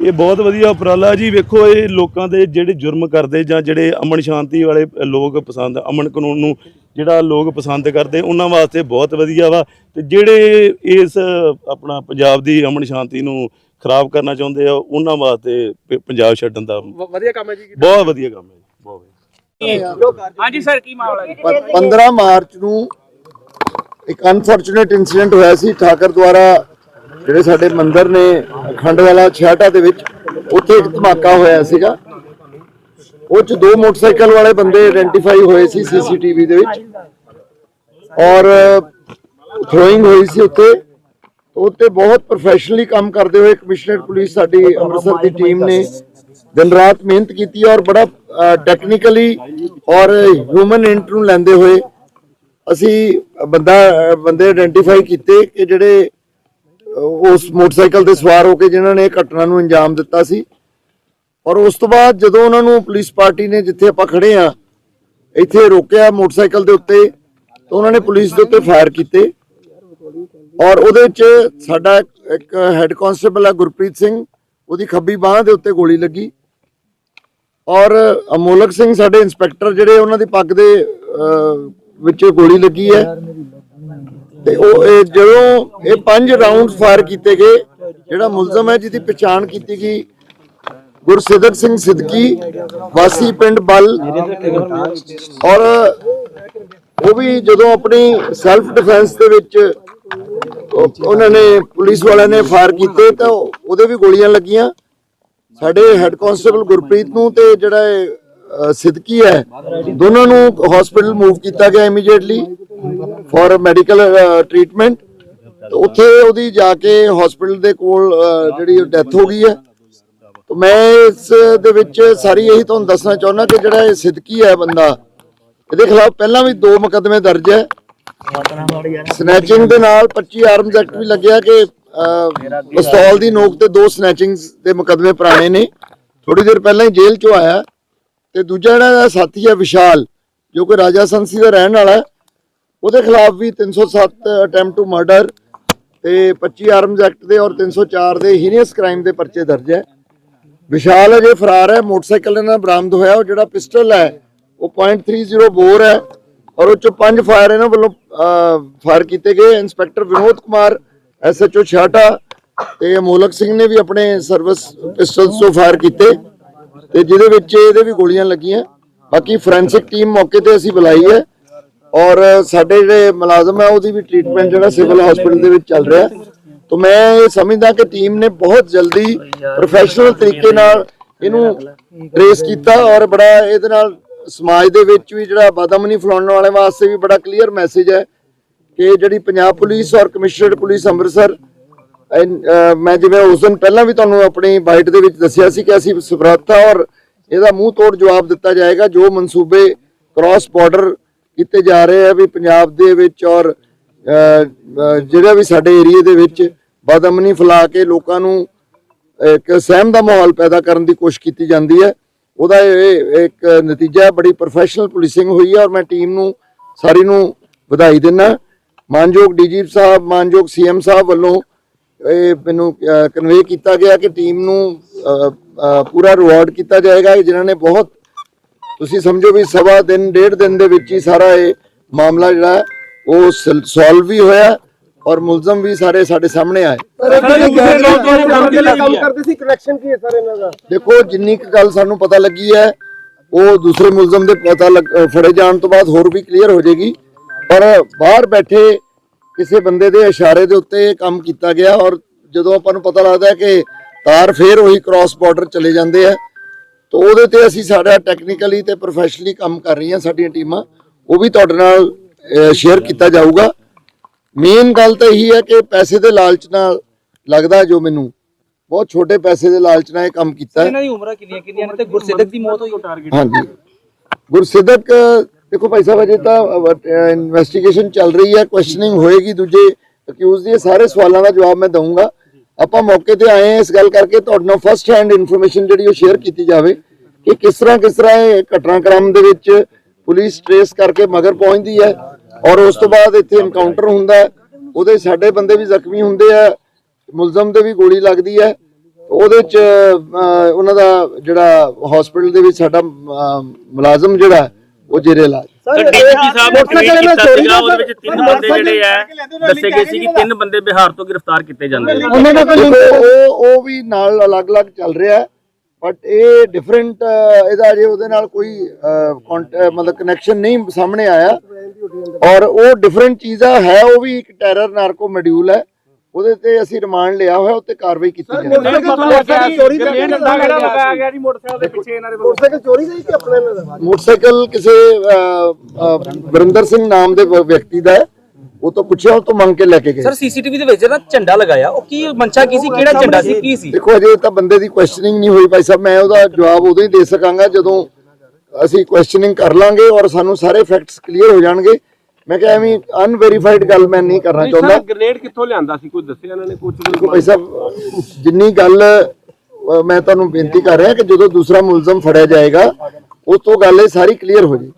ਇਹ ਬਹੁਤ ਵਧੀਆ ਉਪਰਾਲਾ ਜੀ। ਵੇਖੋ ਇਹ ਲੋਕਾਂ ਦੇ ਜਿਹੜੇ ਜੁਰਮ ਕਰਦੇ ਜਾਂ ਜਿਹੜੇ ਅਮਨ ਸ਼ਾਂਤੀ ਵਾਲੇ ਲੋਕ ਪਸੰਦ ਅਮਨ ਕਾਨੂੰਨ ਨੂੰ ਜਿਹੜਾ ਲੋਕ ਪਸੰਦ ਕਰਦੇ ਉਹਨਾਂ ਵਾਸਤੇ ਬਹੁਤ ਵਧੀਆ ਵਾ। ਤੇ ਜਿਹੜੇ ਇਸ ਆਪਣਾ ਪੰਜਾਬ ਦੀ ਅਮਨ ਸ਼ਾਂਤੀ ਨੂੰ ਖਰਾਬ ਕਰਨਾ ਚਾਹੁੰਦੇ ਆ ਉਹਨਾਂ ਵਾਸਤੇ ਪ- ਪੰਜਾਬ ਛੱਡਣ ਦਾ ਵਧੀਆ ਕੰਮ ਹੈ ਜੀ। ਬਹੁਤ ਵਧੀਆ ਕੰਮ ਹੈ ਜੀ, ਬਹੁਤ ਵਧੀਆ। ਹਾਂਜੀ ਸਰ ਕੀ ਮਾਮਲਾ ਜੀ? ਪਰ 15 ਮਾਰਚ ਨੂੰ ਇੱਕ ਅਨਫੋਰਚੂਨੇਟ ਇਨਸੀਡੈਂਟ ਹੋਇਆ ਸੀ ਠਾਕਰ ਦੁਆਰਾ ਜਿਹੜੇ ਸਾਡੇ ਮੰਦਿਰ ਨੇ ਖੰਡ ਵਾਲਾ ਛਿਆਟਾ ਦੇ ਵਿੱਚ, ਉੱਥੇ ਇੱਕ ਧਮਾਕਾ ਹੋਇਆ ਸੀਗਾ। ਉਹ ਚ ਦੋ ਮੋਟਰਸਾਈਕਲ ਵਾਲੇ ਬੰਦੇ ਆਇਡੈਂਟੀਫਾਈ ਹੋਏ ਸੀ ਸੀਸੀਟੀਵੀ ਦੇ ਵਿੱਚ। ਔਰ ਥਰੋਇੰਗ ਹੋਈ ਸੀ ਉੱਥੇ। ਉੱਤੇ ਬਹੁਤ ਪ੍ਰੋਫੈਸ਼ਨਲੀ ਕੰਮ ਕਰਦੇ ਹੋਏ ਕਮਿਸ਼ਨਰ ਪੁਲਿਸ ਸਾਡੀ ਅੰਮ੍ਰਿਤਸਰ ਦੀ ਟੀਮ ਨੇ ਦਿਨ ਰਾਤ ਮਿਹਨਤ ਕੀਤੀ ਔਰ ਬੜਾ ਟੈਕਨੀਕਲੀ ਔਰ ਹਿਊਮਨ ਇੰਟ ਨੂੰ ਲੈਂਦੇ ਹੋਏ ਅਸੀਂ ਬੰਦਾ ਬੰਦੇ ਆਇਡੈਂਟੀਫਾਈ ਕੀਤੇ ਕਿ ਜਿਹੜੇ ਉਸ ਮੋਟਰਸਾਈਕਲ ਤੇ ਸਵਾਰ ਹੋ ਕੇ ਜਿਨ੍ਹਾਂ ਨੇ ਘਟਨਾ ਨੂੰ ਅੰਜਾਮ ਦਿੱਤਾ ਸੀ। ਔਰ ਉਸ ਤੋਂ ਬਾਅਦ ਜਦੋਂ ਉਹਨਾਂ ਨੂੰ ਪੁਲਿਸ ਪਾਰਟੀ ਨੇ ਜਿੱਥੇ ਆਪਾਂ ਖੜੇ ਆ ਇੱਥੇ ਰੋਕਿਆ ਮੋਟਰਸਾਈਕਲ ਦੇ ਉੱਤੇ, ਤਾਂ ਉਹਨਾਂ ਨੇ ਪੁਲਿਸ ਦੇ ਉੱਤੇ ਫਾਇਰ ਕੀਤੇ। ਔਰ ਉਹਦੇ ਵਿੱਚ ਸਾਡਾ ਇੱਕ ਹੈੱਡ ਕਾਂਸਟੇਬਲ ਹੈ ਗੁਰਪ੍ਰੀਤ ਸਿੰਘ, ਉਹਦੀ ਖੱਬੀ ਬਾਹ ਦੇ ਉੱਤੇ ਗੋਲੀ ਲੱਗੀ। ਔਰ ਅਮੋਲਕ ਸਿੰਘ, ਸਾਡੇ ਇੰਸਪੈਕਟਰ ਜਿਹੜੇ ਉਹਨਾਂ ਦੀ ਪੱਗ ਦੇ ਵਿੱਚ ਗੋਲੀ ਲੱਗੀ ਹੈ। ਤੇ ਉਹ ਇਹ ਜਦੋਂ ਇਹ ਪੰਜ ਰਾਉਂਡ ਫਾਇਰ ਕੀਤੇ ਗਏ ਜਿਹੜਾ ਮੁਲਜ਼ਮ ਹੈ ਜਿਹਦੀ ਪਛਾਣ ਕੀਤੀ ਗਈ ਗੁਰਸਿੱਧਕ ਸਿੰਘ ਸਿੱਧਕੀ ਵਾਸੀ ਪਿੰਡ ਬਲ ਔਰ ਉਹ ਵੀ ਜਦੋਂ ਆਪਣੀ ਸੈਲਫ ਡਿਫੈਂਸ ਦੇ ਵਿੱਚ ਉਹਨਾਂ ਨੇ ਪੁਲਿਸ ਵਾਲਿਆਂ ਨੇ ਫਾਇਰ ਕੀਤੇ ਤਾਂ ਉਹਦੇ ਵੀ ਗੋਲੀਆਂ ਲੱਗੀਆਂ। ਸਾਡੇ ਹੈੱਡ ਕਾਂਸਟੇਬਲ ਗੁਰਪ੍ਰੀਤ ਨੂੰ ਤੇ ਜਿਹੜਾ ਇਹ, ਹੈ ਦੋਨਾਂ ਨੂੰ ਹਸਪੀਟਲ ਮੂਵ ਕੀਤਾ ਗਿਆ ਇਮੀਡੀਏਟਲੀ ਫॉर ਮੈਡੀਕਲ ਟ੍ਰੀਟਮੈਂਟ ਉੱਥੇ ਉਹਦੀ ਜਾ ਕੇ ਹਸਪੀਟਲ ਦੇ ਕੋਲ ਜਿਹੜੀ ਡੈਥ ਹੋ ਗਈ ਹੈ। ਮੈਂ ਇਸ ਦੇ ਵਿੱਚ ਸਾਰੀ ਇਹੀ ਤੁਹਾਨੂੰ ਦੱਸਣਾ ਚਾਹੁੰਦਾ ਕਿ ਜਿਹੜਾ ਇਹ ਸਿੱਧਕੀ ਹੈ ਬੰਦਾ, ਇਹਦੇ ਖਿਲਾਫ ਪਹਿਲਾਂ ਵੀ ਦੋ ਮੁਕੱਦਮੇ ਦਰਜ ਹੈ। ਸਨੈਚਿੰਗ ਦੇ ਨਾਲ 25 ਆਰਮਸ ਐਕਟ ਵੀ ਲੱਗਿਆ ਕਿ ਪਿਸਤੌਲ ਦੀ ਨੋਕ ਤੇ ਦੋ ਸਨੈਚਿੰਗਸ ਦੇ ਮੁਕੱਦਮੇ ਪੁਰਾਣੇ ਨੇ। ਥੋੜੀ ਦੇਰ ਪਹਿਲਾਂ ਹੀ ਜੇਲ੍ਹ ਚੋਂ ਆਇਆ। ਤੇ ਦੂਜਾ ਜਿਹੜਾ ਸਾਥੀ ਹੈ ਵਿਸ਼ਾਲ, ਜੋ ਕਿ ਰਾਜਾ ਸੰਸੀ ਦਾ ਰਹਿਣ ਵਾਲਾ ਉਹਦੇ ਖਿਲਾਫ ਵੀ 307 ਅਟੈਂਪਟ ਟੂ ਮਰਡਰ ਤੇ 25 ਆਰਮਸ ਐਕਟ ਦੇ ਔਰ 304 ਦੇ ਹੀਨੀਅਸ ਕ੍ਰਾਈਮ ਦੇ ਪਰਚੇ ਦਰਜ ਹੈ। ਵਿਸ਼ਾਲ ਅਜੇ ਫਰਾਰ ਹੈ, ਮੋਟਰਸਾਈਕਲ ਇਹਨਾਂ ਬਰਾਮਦ ਹੋਇਆ, ਉਹ ਜਿਹੜਾ ਪਿਸਟਲ ਹੈ, ਉਹ .30 ਬੋਰ ਹੈ ਔਰ ਉਹ ਚ ਪੰਜ ਫਾਇਰ ਇਹਨਾਂ ਵੱਲੋਂ ਫਾਇਰ ਕੀਤੇ ਗਏ। ਇੰਸਪੈਕਟਰ ਵਿਨੋਦ ਕੁਮਾਰ ਐਸਐਚਓ ਛਾਟਾ ਤੇ ਮੋਲਕ ਸਿੰਘ ਨੇ ਵੀ ਆਪਣੇ ਸਰਵਿਸ ਪਿਸਟਲਸ ਤੋਂ ਫਾਇਰ ਕੀਤੇ ਤੇ ਜਿਹਦੇ ਵਿੱਚ ਇਹਦੇ ਵੀ ਗੋਲੀਆਂ ਲੱਗੀਆਂ। ਬਾਕੀ ਫੋਰੈਂਸਿਕ ਟੀਮ ਮੌਕੇ ਤੇ ਅਸੀਂ ਬੁਲਾਈ ਹੈ। ਔਰ ਸਾਡੇ ਜਿਹੜੇ ਮੁਲਾਜ਼ਮ ਹੈ ਉਹਦੀ ਵੀ ਟ੍ਰੀਟਮੈਂਟ ਜਿਹੜਾ ਸਿਵਲ ਹਸਪੀਟਲ ਦੇ ਵਿੱਚ ਚੱਲ ਰਿਹਾ। ਤਾਂ ਮੈਂ ਇਹ ਸਮਝਦਾ ਕਿ ਟੀਮ ਨੇ ਬਹੁਤ ਜਲਦੀ ਪ੍ਰੋਫੈਸ਼ਨਲ ਤਰੀਕੇ ਨਾਲ ਇਹਨੂੰ ਟ੍ਰੇਸ ਕੀਤਾ ਔਰ ਬੜਾ ਇਹਦੇ ਨਾਲ ਸਮਾਜ ਦੇ ਵਿੱਚ ਵੀ ਜਿਹੜਾ ਬਦਮ ਫਲਾਉਣ ਵਾਲੇ ਵਾਸਤੇ ਵੀ ਬੜਾ ਕਲੀਅਰ ਮੈਸੇਜ ਹੈ ਕਿ ਜਿਹੜੀ ਪੰਜਾਬ ਪੁਲਿਸ ਔਰ ਕਮਿਸ਼ਨਰਡ ਪੁਲਿਸ ਅੰਮ੍ਰਿਤਸਰ ਮੈਂ ਜਿਵੇਂ ਉਸ ਦਿਨ ਪਹਿਲਾਂ ਵੀ ਤੁਹਾਨੂੰ ਆਪਣੀ ਬਾਈਟ ਦੇ ਵਿੱਚ ਦੱਸਿਆ ਸੀ ਕਿ ਅਸੀਂ ਸਮਰੱਥਾ ਔਰ ਇਹਦਾ ਮੂੰਹ ਤੋੜ ਜਵਾਬ ਦਿੱਤਾ ਜਾਏਗਾ, ਜੋ ਮਨਸੂਬੇ ਕ੍ਰਾਸ ਬਾਰਡਰ ਕੀਤੇ ਜਾ ਰਹੇ ਆ ਵੀ ਪੰਜਾਬ ਦੇ ਵਿੱਚ ਔਰ ਜਿਹੜਾ ਵੀ ਸਾਡੇ ਏਰੀਏ ਦੇ ਵਿੱਚ ਬਦਅਮਨੀ ਫੈਲਾ ਕੇ ਲੋਕਾਂ ਨੂੰ ਇੱਕ ਸਹਿਮ ਦਾ ਮਾਹੌਲ ਪੈਦਾ ਕਰਨ ਦੀ ਕੋਸ਼ਿਸ਼ ਕੀਤੀ ਜਾਂਦੀ ਹੈ। ਉਹਦਾ ਇਹ ਇੱਕ ਨਤੀਜਾ ਬੜੀ ਪ੍ਰੋਫੈਸ਼ਨਲ ਪੁਲਿਸਿੰਗ ਹੋਈ ਹੈ ਔਰ ਮੈਂ ਟੀਮ ਨੂੰ, ਸਾਰੀ ਨੂੰ ਵਧਾਈ ਦਿੰਦਾ। ਮਾਨਯੋਗ ਡੀਜੀਪੀ ਸਾਹਿਬ, ਮਾਨਯੋਗ ਸੀਐਮ ਸਾਹਿਬ ਵੱਲੋਂ ਇਹ ਮੈਨੂੰ ਕਨਵੇ ਕੀਤਾ ਗਿਆ ਕਿ ਟੀਮ ਨੂੰ ਪੂਰਾ ਰਿਵਾਰਡ ਕੀਤਾ ਜਾਏਗਾ। ਜਿਨ੍ਹਾਂ ਨੇ ਬਹੁਤ ਤੁਸੀਂ ਸਮਝੋ ਵੀ ਸਵਾ ਦਿਨ ਡੇਢ ਦਿਨ ਦੇ ਵਿੱਚ ਹੀ ਸਾਰਾ ਇਹ ਮਾਮਲਾ ਜਿਹੜਾ ਹੈ ਉਹ ਸੋਲਵ ਵੀ ਹੋਇਆ ਔਰ ਮੁਲਜ਼ਮ ਵੀ ਸਾਰੇ ਸਾਡੇ ਸਾਹਮਣੇ ਆਏ। ਕੰਮ ਕਰਦੇ ਸੀ ਕਨੈਕਸ਼ਨ ਕੀ ਹੈ ਸਰ ਇਹਨਾਂ ਦਾ? ਦੇਖੋ ਜਿੰਨੀ ਕੁ ਗੱਲ ਸਾਨੂੰ ਪਤਾ ਲੱਗੀ ਹੈ ਉਹ ਦੂਸਰੇ ਮੁਲਜ਼ਮ ਦੇ ਪਤਾ ਫੜੇ ਜਾਣ ਤੋਂ ਬਾਅਦ ਹੋਰ ਵੀ ਕਲੀਅਰ ਹੋ ਜਾਏਗੀ। ਪਰ ਬਾਹਰ ਬੈਠੇ ਕਿਸੇ ਬੰਦੇ ਦੇ ਇਸ਼ਾਰੇ ਦੇ ਉੱਤੇ ਇਹ ਕੰਮ ਕੀਤਾ ਗਿਆ ਔਰ ਜਦੋਂ ਆਪਾਂ ਨੂੰ ਪਤਾ ਲੱਗਦਾ ਹੈ ਕਿ ਤਾਰ ਫੇਰ ਉਹੀ ਕ੍ਰਾਸ ਬਾਰਡਰ ਚਲੇ ਜਾਂਦੇ ਆ ਤਾਂ ਉਹਦੇ ਤੇ ਅਸੀਂ ਸਾਡਾ ਟੈਕਨੀਕਲੀ ਤੇ ਪ੍ਰੋਫੈਸ਼ਨਲੀ ਕੰਮ ਕਰ ਰਹੀਆਂ ਸਾਡੀਆਂ ਟੀਮਾਂ ਉਹ ਵੀ ਤੁਹਾਡੇ ਨਾਲ ਸ਼ੇਅਰ ਕੀਤਾ ਜਾਊਗਾ। ਮੇਨ ਗੱਲ ਤਾਂ ਇਹੀ ਹੈ ਕਿ ਪੈਸੇ ਦੇ ਲਾਲਚ ਨਾਲ ਲੱਗਦਾ ਜੋ ਮੈਨੂੰ। ਬਹੁਤ ਛੋਟੇ ਪੈਸੇ ਦੇ ਲਾਲਚ ਨਾਲ ਇਹ ਕੰਮ ਕੀਤਾ ਇਹਨਾਂ ਦੀ ਉਮਰਾਂ ਕਿੰਨੀਆਂ ਕਿੰਨੀਆਂ ਨੇ? ਤੇ ਗੁਰਸਿੱਧਕ ਦੀ ਮੌਤ ਹੋਈ। ਟਾਰਗੇਟ ਹਾਂਜੀ। ਗੁਰਸਿੱਧਕ ਦੇਖੋ ਭਾਈ ਸਾਹਿਬ ਅਜੇ ਤਾਂ ਇਨਵੈਸਟੀਗੇਸ਼ਨ ਚੱਲ ਰਹੀ ਹੈ ਕੁਐਸਚਨਿੰਗ ਹੋਏਗੀ ਦੂਜੇ ਅਕਿਊਜ਼ ਦੇ। ਸਾਰੇ ਸਵਾਲਾਂ ਦਾ ਜਵਾਬ ਮੈਂ ਦਊਂਗਾ। ਆਪਾਂ ਮੌਕੇ ਤੇ ਆਏ ਇਸ ਗੱਲ ਕਰਕੇ ਤੁਹਾਡੇ ਨਾਲ ਫਸਟ ਹੈਂਡ ਇਨਫੋਰਮੇਸ਼ਨ ਜਿਹੜੀ ਉਹ ਸ਼ੇਅਰ ਕੀਤੀ ਜਾਵੇ ਕਿ ਕਿਸ ਤਰ੍ਹਾਂ ਕਿਸ ਤਰ੍ਹਾਂ ਇਹ ਘਟਨਾਕ੍ਰਮ ਦੇ ਵਿੱਚ ਪੁਲਿਸ ਟ੍ਰੇਸ ਕਰਕੇ ਮਗਰ ਪਹੁੰਚਦੀ ਹੈ ਔਰ ਉਸ ਤੋਂ ਬਾਅਦ ਇੱਥੇ ਐਨਕਾਊਂਟਰ ਹੁੰਦਾ ਹੈ। ਉਹਦੇ ਸਾਡੇ ਬੰਦੇ ਵੀ ਜ਼ਖਮੀ ਹੁੰਦੇ ਆ, ਮੁਲਜ਼ਮ ਦੇ ਵੀ ਗੋਲੀ ਲੱਗਦੀ ਹੈ। ਉਹਦੇ ਚ ਉਹਨਾਂ ਦਾ ਜਿਹੜਾ ਹਸਪੀਟਲ ਦੇ ਵਿੱਚ ਸਾਡਾ ਮੁਲਾਜ਼ਮ ਜਿਹੜਾ ਉਹ ਜੇਰੇ ਇਲਾਜ। ਸਰ ਡੀਜੀਪੀ ਸਾਹਿਬ ਨੇ ਟਵੀਟ ਮੋਟਰਸਾਈਕਲ ਕੀਤਾ ਚੋਰੀ ਸੀਗਾ ਦਾ ਉਹਦੇ ਵਿੱਚ ਤਿੰਨ ਬੰਦੇ ਜਿਹੜੇ ਆ ਦੱਸੇ ਗਏ ਸੀ ਕਿ ਤਿੰਨ ਬੰਦੇ ਬਿਹਾਰ ਤੋਂ ਗ੍ਰਿਫਤਾਰ ਕੀਤੇ ਜਾਂਦੇ ਨੇ ਉਹਨਾਂ ਦਾ ਕੋਈ ਦੇਖੋ, ਉਹ ਉਹ ਵੀ ਨਾਲ ਅਲੱਗ-ਅਲੱਗ ਚੱਲ ਰਿਹਾ ਹੈ ਬਟ ਇਹ ਡਿਫਰੈਂਟ ਇਹਦਾ ਜੇ ਉਹਦੇ ਨਾਲ ਕੋਈ ਮਤਲਬ ਕਨੈਕਸ਼ਨ ਨਹੀਂ ਸਾਹਮਣੇ ਆਇਆ। ਔਰ ਉਹ ਡਿਫਰੈਂਟ ਚੀਜ਼ਾਂ ਹੈ ਉਹ ਵੀ ਇੱਕ ਟੈਰਰ ਨਾਰਕੋ ਮੋਡਿਊਲ ਹੈ। ਉਹਦੇ ਤੇ ਅਸੀਂ ਰਿਮਾਂਡ ਲਿਆ ਹੋਇਆ ਉੱਤੇ ਕਾਰਵਾਈ ਕੀਤੀ ਜਾਏਗੀ। ਮੋਟਰਸਾਈਕਲ ਚੋਰੀ ਦਾ ਗ੍ਰੇਡ ਡੰਡਾ ਕਿਹੜਾ ਲਗਾਇਆ ਗਿਆ ਜੀ ਮੋਟਰਸਾਈਕਲ ਦੇ ਪਿੱਛੇ ਇਹਨਾਂ ਦੇ ਵੱਲੋਂ ਮੋਟਰਸਾਈਕਲ ਚੋਰੀ ਦਾ ਹੀ ਕਿ ਆਪਣਾ ਇਹਨਾਂ ਦਾ ਮੋਟਰਸਾਈਕਲ ਕਿਸੇ ਵਰਿੰਦਰ ਸਿੰਘ ਨਾਮ ਦੇ ਵਿਅਕਤੀ ਦਾ ਹੈ। ਉਹ ਤੋਂ ਪੁੱਛਿਆ ਉਹ ਤੋਂ ਮੰਗ ਕੇ ਲੈ ਕੇ ਗਏ। ਸਰ ਸੀਸੀਟੀਵੀ ਦੇ ਵਿੱਚ ਨਾ ਝੰਡਾ ਲਗਾਇਆ ਉਹ ਕੀ ਮਨਸ਼ਾ ਕੀ ਸੀ? ਕਿਹੜਾ ਝੰਡਾ ਸੀ? ਕੀ ਸੀ? ਦੇਖੋ ਅਜੇ ਤਾਂ ਬੰਦੇ ਦੀ ਕੁਐਸਚਨਿੰਗ ਨਹੀਂ ਹੋਈ ਭਾਈ ਸਾਹਿਬ। ਮੈਂ ਉਹਦਾ ਜਵਾਬ ਉਦੋਂ ਹੀ ਦੇ ਸਕਾਂਗਾ ਜਦੋਂ ਅਸੀਂ ਕੁਐਸਚਨਿੰਗ ਕਰ ਲਾਂਗੇ ਔਰ ਸਾਨੂੰ ਸਾਰੇ ਫੈਕਟਸ ਕਲੀਅਰ ਹੋ ਜਾਣਗੇ। ਮੈਂ ਕਿਹਾ ਐਵੇਂ ਅਨਵੈਰੀਫਾਈਡ ਗੱਲ ਮੈਂ ਨਹੀਂ ਕਰਨਾ ਚਾਹੁੰਦਾ। ਗ੍ਰੇਡ ਕਿੱਥੋਂ ਲਿਆਂਦਾ ਸੀ? ਕੋਈ ਦੱਸਿਆ ਇਹਨਾਂ ਨੇ ਕੁਝ ਦੇਖੋ ਭਾਈ ਸਾਹਿਬ ਜਿੰਨੀ ਗੱਲ ਮੈਂ ਤੁਹਾਨੂੰ ਬੇਨਤੀ ਕਰ ਰਿਹਾ ਕਿ ਜਦੋਂ ਦੂਸਰਾ ਮੁਲਜ਼ਮ ਫੜਿਆ ਜਾਏਗਾ ਉਸ ਤੋਂ ਗੱਲ ਇਹ ਸਾਰੀ ਕਲੀਅਰ ਹੋ ਜਾਏਗੀ।